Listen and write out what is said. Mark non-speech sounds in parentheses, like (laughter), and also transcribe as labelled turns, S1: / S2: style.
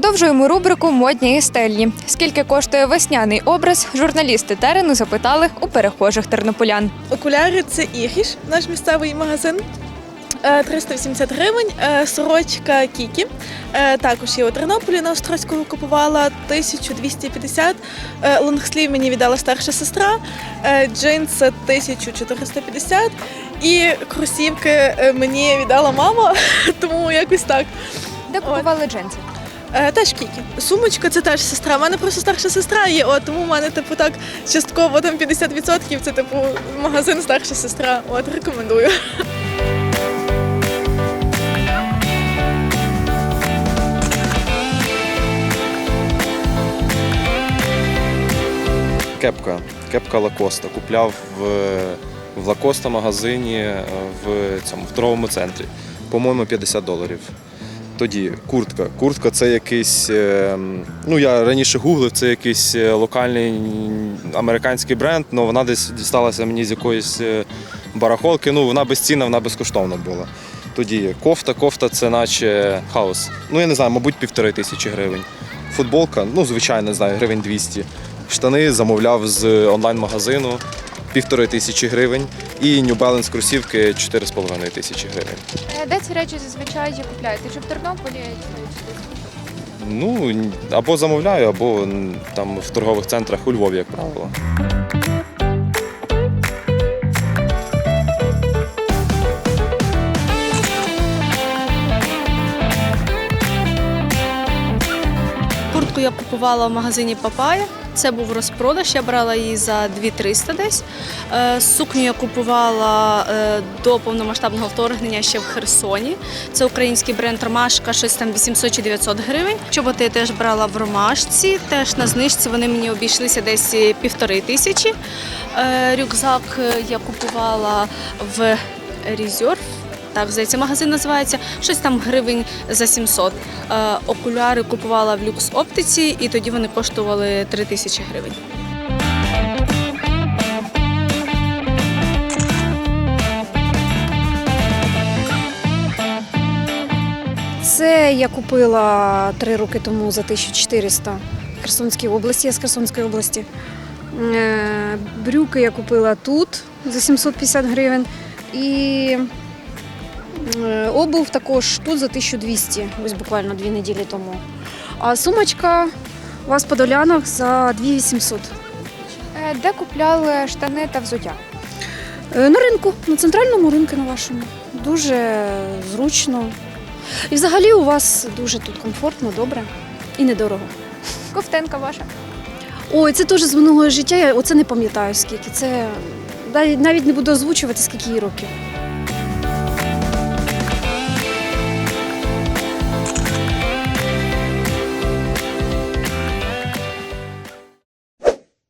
S1: Продовжуємо рубрику Модні і стильні. Скільки коштує весняний образ, журналісти терену запитали у перехожих тернополян.
S2: Окуляри це Ігріш, наш місцевий магазин. Е, 380 гривень. Е, Сорочка Кікі. Е, Також є у Тернополі на Острозького купувала 1250. Е, Лонгслів мені віддала старша сестра. Е, Джинси 1450. І кросівки е, мені віддала мама, (laughs) тому якось так.
S1: Де купували джинси?
S2: Е, Теж Кікі. Сумочка це теж сестра. У мене просто старша сестра є, от тому в мене типу так частково там 50% це типу магазин старша сестра. От рекомендую.
S3: Кепка. Кепка Лакоста. Купляв в, в Лакоста магазині е, в цьому в торговому центрі. По-моєму, 50 доларів. Тоді куртка. Куртка це якийсь. е, Ну, я раніше гуглив, це якийсь е, локальний американський бренд, але вона десь дісталася мені з якоїсь е, барахолки. Ну, вона безцінна, вона безкоштовна була. Тоді кофта, кофта це наче хаос. Ну, я не знаю, мабуть, півтори тисячі гривень. Футболка, ну, звичайно, не знаю, гривень 200. Штани замовляв з онлайн-магазину півтори тисячі гривень. І New Balance кросівки 4,5 тисячі гривень.
S1: Е, Де ці речі зазвичай купляєте? Чи в Тернополі?
S3: Ну, або замовляю, або там в торгових центрах у Львові, як правило.
S4: Куртку я купувала в магазині Папая. Це був розпродаж, я брала її за 2300 десь. Е, Сукню я купувала е, до повномасштабного вторгнення ще в Херсоні. Це український бренд Ромашка, щось там 800 чи 900 гривень. Чоботи я теж брала в Ромашці, теж на знижці вони мені обійшлися десь півтори тисячі. Е, Рюкзак я купувала в Резерв. Так, здається, магазин називається. Щось там гривень за 700. Е, окуляри купувала в люкс оптиці, і тоді вони коштували 3 тисячі гривень.
S5: Це я купила три роки тому за 1400 в Херсонській області, я з Херсонської області. Е, Брюки я купила тут за 750 гривень. І обув також тут за 1200, ось буквально дві неділі тому. А сумочка у вас в Подолянах за 2800.
S1: Е, Де купляли штани та взуття?
S5: Е, На ринку, на центральному ринку на вашому. Дуже зручно. І взагалі у вас дуже тут комфортно, добре і недорого.
S1: Ковтинка ваша.
S5: Ой, це теж з минулого життя. Я оце не пам'ятаю скільки. Це навіть- навіть не буду озвучувати, скільки їй років.